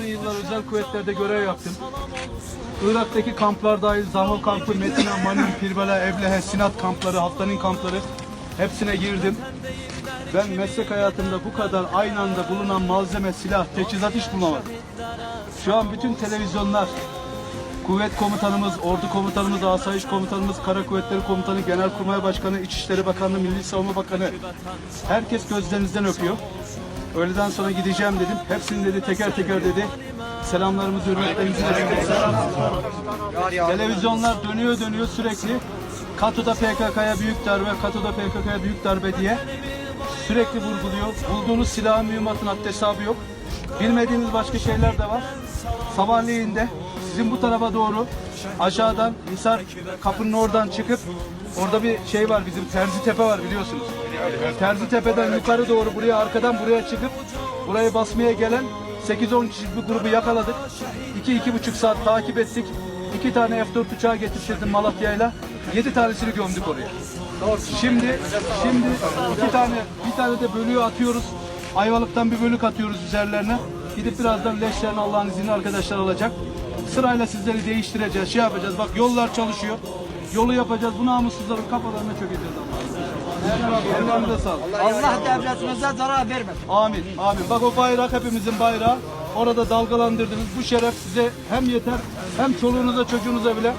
uzun yıllar özel kuvvetlerde görev yaptım. Irak'taki kamplar dahil Zahol kampı, Metina, Manil, Pirbala, Eblehe, Sinat kampları, Haftanın kampları hepsine girdim. Ben meslek hayatımda bu kadar aynı anda bulunan malzeme, silah, teçhizat hiç bulamadım. Şu an bütün televizyonlar, kuvvet komutanımız, ordu komutanımız, asayiş komutanımız, kara kuvvetleri komutanı, genelkurmay başkanı, İçişleri Bakanlığı, Milli Savunma Bakanı herkes gözlerinizden öpüyor. Öğleden sonra gideceğim dedim. Hepsini dedi teker teker dedi. Selamlarımızı, hürmetlerimizi dedi. Televizyonlar dönüyor dönüyor sürekli. Kato'da PKK'ya büyük darbe, Kato'da PKK'ya büyük darbe diye sürekli vurguluyor. Bulduğunuz silahın mühimmatın haddi hesabı yok. Bilmediğiniz başka şeyler de var. Sabahleyin de sizin bu tarafa doğru aşağıdan Hisar kapının oradan çıkıp orada bir şey var bizim Terzi Tepe var biliyorsunuz. Terzi Tepe'den yukarı doğru buraya arkadan buraya çıkıp burayı basmaya gelen 8-10 kişilik bir grubu yakaladık. 2-2,5 saat takip ettik. İki tane F-4 uçağı getirtirdim Malatya'yla. 7 tanesini gömdük oraya. Şimdi şimdi iki tane bir tane de bölüğü atıyoruz. Ayvalık'tan bir bölük atıyoruz üzerlerine. Gidip birazdan leşlerini Allah'ın izniyle arkadaşlar alacak. Sırayla sizleri değiştireceğiz, şey yapacağız. Bak yollar çalışıyor. Yolu yapacağız. Bu namussuzların kafalarına çökeceğiz Allah'ın Ellerinize sağlık. Allah devletimize zarar vermesin. Amin. Amin. Bak o bayrak hepimizin bayrağı. Orada dalgalandırdınız. Bu şeref size hem yeter hem çoluğunuza çocuğunuza bile